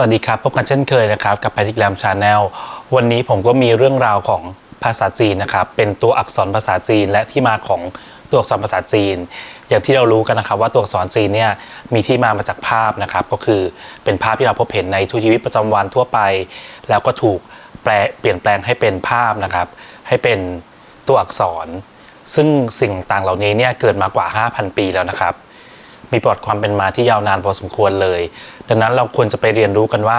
วัสดีครับ พบกันเช่นเคยนะครับ กับแพทิกแรมชาแนลวันนี้ผมก็มีเรื่องราวของภาษาจีนนะครับ เป็นตัวอักษรภาษาจีนและที่มาของตัวอักษรภาษาจีน อย่างที่เรารู้กันนะครับ ว่าตัวอักษรจีนเนี่ยมีที่มามาจากภาพนะครับ ก็คือเป็นภาพที่เราพบเห็นในทุกชีวิตประจำวันทั่วไป แล้วก็ถูกแปลเปลี่ยนแปลงให้เป็นภาพนะครับ ให้เป็นตัวอักษร ซึ่งสิ่งต่างเหล่านี้เนี่ยเกิดมากว่า 5,000 ปีแล้วนะครับ มีประวัติความเป็นมาที่ยาวนานพอสมควรเลย ดังนั้นเราควรจะไปเรียนรู้กันว่า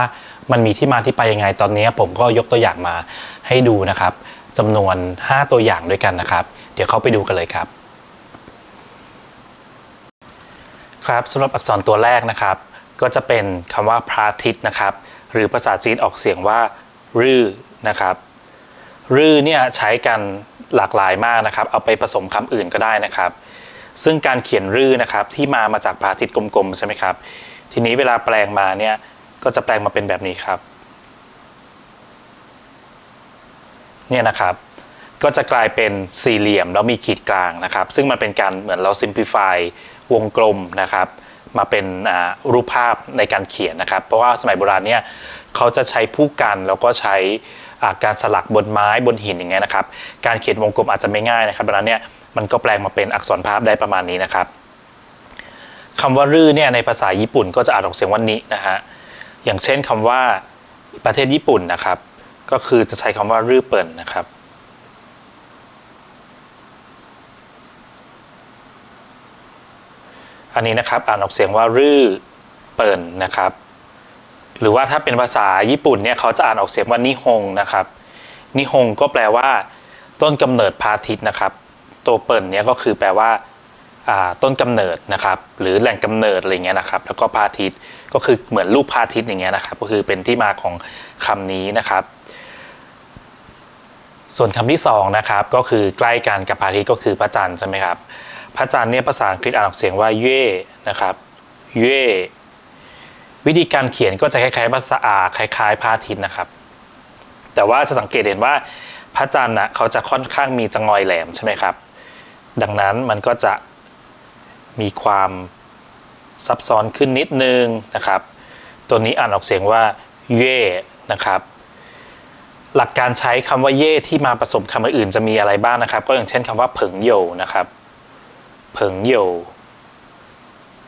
มันมีที่มาที่ไปยังไงตอนนี้ ผมก็ยกตัวอย่างมาให้ดูนะครับจำนวน 5 ตัวอย่างด้วยกันนะครับ เดี๋ยวเข้าไปดูกันเลยครับครับสำหรับอักษรตัวแรกนะครับ ก็จะเป็นคำว่าพระอาทิตย์นะครับ หรือภาษาจีนออกเสียงว่ารื่อนะครับ รื่อเนี่ยใช้กันหลากหลายมากนะครับ เอาไปผสมคำอื่นก็ได้นะครับ ซึ่งการเขียนรื่อนะครับที่มามาจากพระอาทิตย์กลมๆใช่ไหมครับ ทีนี้เวลาแปลงมาเนี่ยก็จะแปลงมาเป็นแบบนี้ครับ เนี่ยนะครับ ก็จะกลายเป็นสี่เหลี่ยมแล้วมีขีดกลางนะครับ ซึ่งมันเป็นการเหมือนเรา simplify วงกลมนะครับมาเป็นรูปภาพในการเขียนนะครับ เพราะว่าสมัยโบราณเนี่ยเขาจะใช้ผู้กันแล้วก็ใช้การสลักบนไม้บนหินอย่างเงี้ยนะครับ การเขียนวงกลมอาจจะไม่ง่ายนะครับดังนั้นเนี่ย มันก็แปลงมาเป็นอักษรภาพได้ประมาณนี้นะครับคำว่ารื่อเนี่ยในภาษาญี่ปุ่นก็จะอ่านออกเสียงว่านินะฮะอย่างเช่นคำว่าประเทศญี่ปุ่นนะครับ ก็คือจะใช้คำว่ารื่อเปิ่นนะครับอันนี้นะครับอ่านออกเสียงว่ารื่อเปิ่นนะครับ หรือว่าถ้าเป็นภาษาญี่ปุ่นเนี่ยเขาจะอ่านออกเสียงว่านิฮงนะครับนิฮงก็แปลว่า ต้นกำเนิดพระอาทิตย์นะครับ ตัวเปิ่นเนี่ยก็คือแปลว่าต้นกำเนิดนะครับหรือแหล่งกำเนิดอะไรเงี้ยนะครับ แล้วก็พระอาทิตย์ก็คือเหมือนรูปพระอาทิตย์อย่างเงี้ยนะครับ ก็คือเป็นที่มาของคำนี้นะครับ ส่วนคำที่สองนะครับก็คือใกล้กันกับพระอาทิตย์ก็คือพระจันทร์ใช่ไหมครับพระจันทร์เนี่ยภาษาอังกฤษอ่านออกเสียงว่าเย่นะครับเย่วิธีการเขียนก็จะคล้ายๆภาษาอาคล้ายๆพระอาทิตย์นะครับ แต่ว่าจะสังเกตเห็นว่าพระจันทร์น่ะเขาจะค่อนข้างมีจงอยแหลมใช่ไหมครับ ดังนั้นมันก็จะมีความซับซ้อนขึ้นนิดนึงนะครับ ตัวนี้อ่านออกเสียงว่าเย่นะครับ หลักการใช้คำว่าเย่ที่มาผสมคำอื่นจะมีอะไรบ้างนะครับ ก็อย่างเช่นคำว่าเผิงโยนะครับ เผิงโย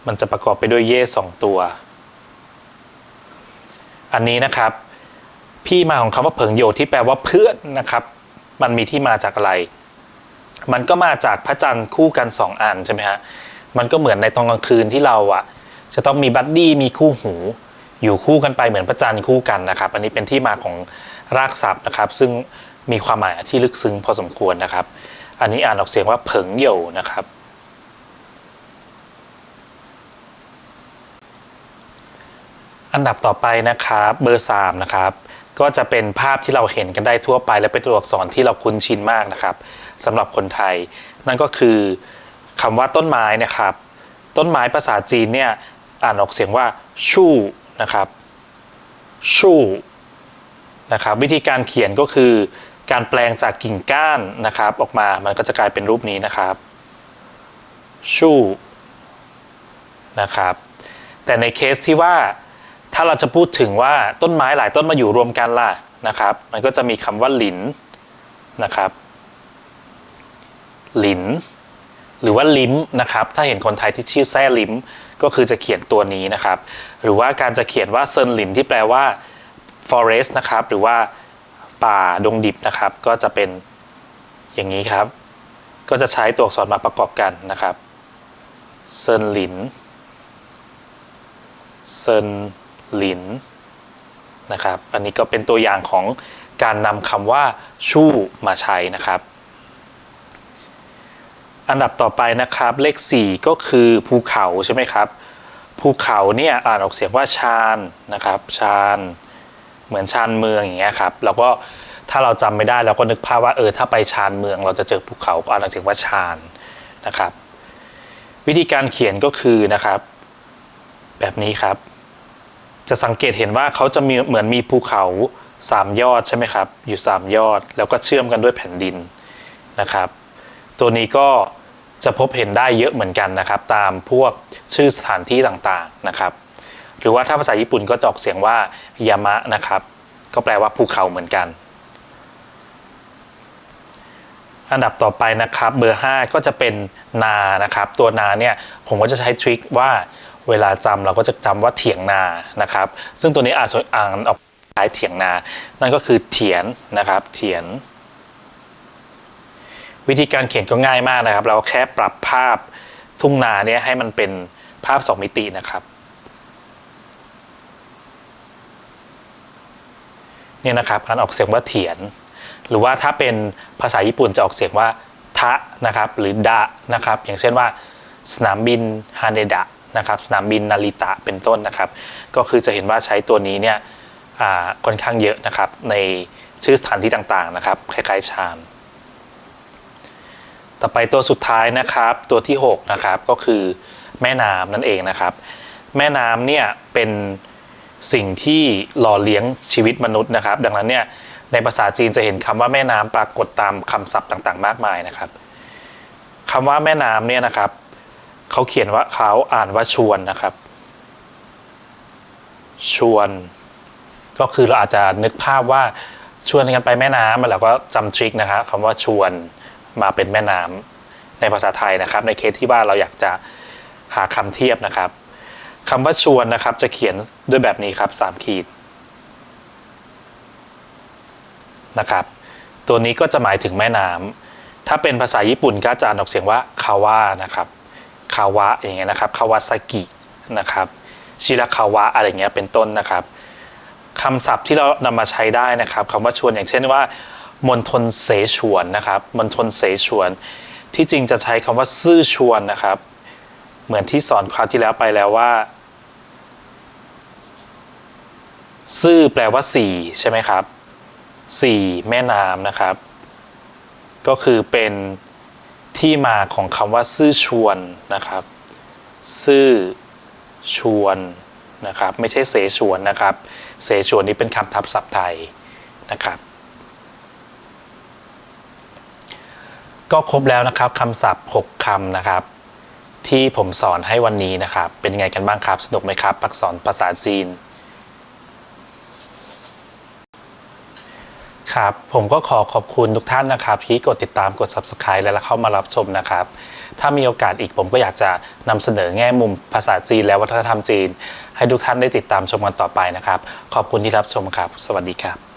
มันจะประกอบไปด้วยเย่สองตัว อันนี้นะครับ พี่มาของคำว่าเผิงโยที่แปลว่าเพื่อนนะครับ มันมีที่มาจากอะไร มันก็มาจากพระจันทร์คู่กันสองอันใช่ไหมฮะมันก็เหมือนในตอนกลางคืนที่เราอะ จะต้องมีบัดดี้มีคู่หู อยู่คู่กันไปเหมือนพระจันทร์คู่กันนะครับ อันนี้เป็นที่มาของรากศัพท์นะครับ ซึ่งมีความหมายที่ลึกซึ้งพอสมควรนะครับ อันนี้อ่านออกเสียงว่าเผิงโยนะครับ อันดับต่อไปนะครับเบอร์3นะครับก็จะเป็นภาพที่เราเห็นกันได้ทั่วไป และเป็นตัวอักษรที่เราคุ้นชินมากนะครับ สำหรับคนไทย นั่นก็คือคำว่าต้นไม้นะครับ ต้นไม้ภาษาจีนเนี่ยอ่านออกเสียงว่าชู่นะครับชู่นะครับวิธีการเขียนก็คือการแปลงจากกิ่งก้านนะครับ ออกมามันก็จะกลายเป็นรูปนี้นะครับชู่นะครับ แต่ในเคสที่ว่าถ้าเราจะพูดถึงว่าต้นไม้หลายต้นมาอยู่รวมกันล่ะนะครับ มันก็จะมีคำว่าหลินนะครับ หลิน หรือว่าลิ้มนะครับ ถ้าเห็นคนไทยที่ชื่อแซ่ลิ้ม ก็คือจะเขียนตัวนี้นะครับ หรือว่าการจะเขียนว่าเซินหลินที่แปลว่า forest นะครับ หรือว่าป่าดงดิบนะครับ ก็จะเป็นอย่างนี้ครับ ก็จะใช้ตัวอักษรมาประกอบกันนะครับ เซินหลิน เซินหลินนะครับ อันนี้ก็เป็นตัวอย่างของการนำคำว่าชู่มาใช้นะครับ อันดับต่อไปนะครับ เลข 4 ก็คือภูเขาใช่ไหมครับ ภูเขาเนี่ยอ่านออกเสียงว่าชานนะครับชานเหมือนชานเมืองอย่างเงี้ยครับแล้วก็ถ้าเราจำไม่ได้เราก็นึกภาพว่าเออถ้าไปชานเมือง เราจะเจอภูเขาก็อ่านออกเสียงว่าชานนะครับ วิธีการเขียนก็คือนะครับ แบบนี้ครับ จะสังเกตเห็นว่าเขาจะมีเหมือนมีภูเขาสามยอดใช่ไหมครับ อยู่สามยอดแล้วก็เชื่อมกันด้วยแผ่นดินนะครับ ตัวนี้ก็ จะพบเห็นได้เยอะเหมือนกันนะครับ ตามพวกชื่อสถานที่ต่างๆนะครับ หรือว่าถ้าภาษาญี่ปุ่นก็จะออกเสียงว่ายามะนะครับ ก็แปลว่าภูเขาเหมือนกัน อันดับต่อไปนะครับเบอร์ 5 ก็จะเป็นนานะครับ ตัวนาเนี่ยผมก็จะใช้ทริคว่าเวลาจำเราก็จะจำว่าเถียงนานะครับ ซึ่งตัวนี้อ่านอ่านออกคล้ายเถียงนา นั่นก็คือเถียนนะครับ เถียน วิธีการเขียนก็ง่ายมากนะครับ เราแค่ปรับภาพทุ่งนาเนี่ยให้มันเป็นภาพสองมิตินะครับเนี่ยนะครับการออกเสียงว่าเถียน หรือว่าถ้าเป็นภาษาญี่ปุ่นจะออกเสียงว่าทะนะครับหรือดะนะครับ อย่างเช่นว่า สนามบินฮาเนดะนะครับสนามบินนาริตะเป็นต้นนะครับ ก็คือจะเห็นว่าใช้ตัวนี้เนี่ยค่อนข้างเยอะนะครับในชื่อสถานที่ต่างๆนะครับคล้ายๆชาน ต่อไปตัวสุดท้ายนะครับ ตัวที่ 6 นะครับ ก็คือแม่น้ำนั่นเองนะครับ แม่น้ำเนี่ยเป็นสิ่งที่หล่อเลี้ยงชีวิตมนุษย์นะครับ ดังนั้นเนี่ยในภาษาจีนจะเห็นคำว่าแม่น้ำปรากฏตามคำศัพท์ต่างๆ มากมายนะครับคำว่าแม่น้ำเนี่ยนะครับเขาเขียนว่าเขาอ่านว่าชวนนะครับ ชวน ก็คือเราอาจจะนึกภาพว่าชวนกันไปแม่น้ำแล้วก็จำทริคนะครับคำว่าชวน มาเป็นแม่น้ำในภาษาไทยนะครับ ในเคสที่ว่าเราอยากจะหาคำเทียบนะครับคำว่าชวนนะครับ จะเขียนด้วยแบบนี้ครับสามขีดนะครับ ตัวนี้ก็จะหมายถึงแม่น้ำถ้าเป็นภาษาญี่ปุ่นก็จะอ่านออกเสียงว่าคาวะนะครับคาวะอย่างเงี้ยนะครับคาวาซากินะครับชิราคาวะอะไรเงี้ยเป็นต้นนะครับคำศัพท์ที่เรานำมาใช้ได้นะครับคำว่าชวนอย่างเช่นว่า มณฑลเสฉวนนะครับมณฑลเสฉวน ที่จริงจะใช้คำว่าซื่อชวนนะครับ เหมือนที่สอนคราวที่แล้วไปแล้วว่า ซื่อแปลว่าสี่ใช่ไหมครับสี่แม่น้ำนะครับ ก็คือเป็นที่มาของคำว่า ซื่อชวนนะครับ ซื่อชวนนะครับ ไม่ใช่เสฉวนนะครับ เสฉวนนี้เป็นคำทับศัพท์ไทยนะครับ ก็ครบแล้วนะครับคำศัพท์ 6คำนะครับ ที่ผมสอนให้วันนี้นะครับ เป็นไงกันบ้างครับ สนุกไหมครับปักสอนภาษาจีนครับผมก็ขอขอบคุณทุกท่านนะครับ ที่กดติดตามกด subscribe และเข้ามารับชมนะครับ ถ้ามีโอกาสอีกผมก็อยากจะนำเสนอแง่มุมภาษาจีนและวัฒนธรรมจีน ให้ทุกท่านได้ติดตามชมกันต่อไปนะครับ ขอบคุณที่รับชมครับ สวัสดีครับ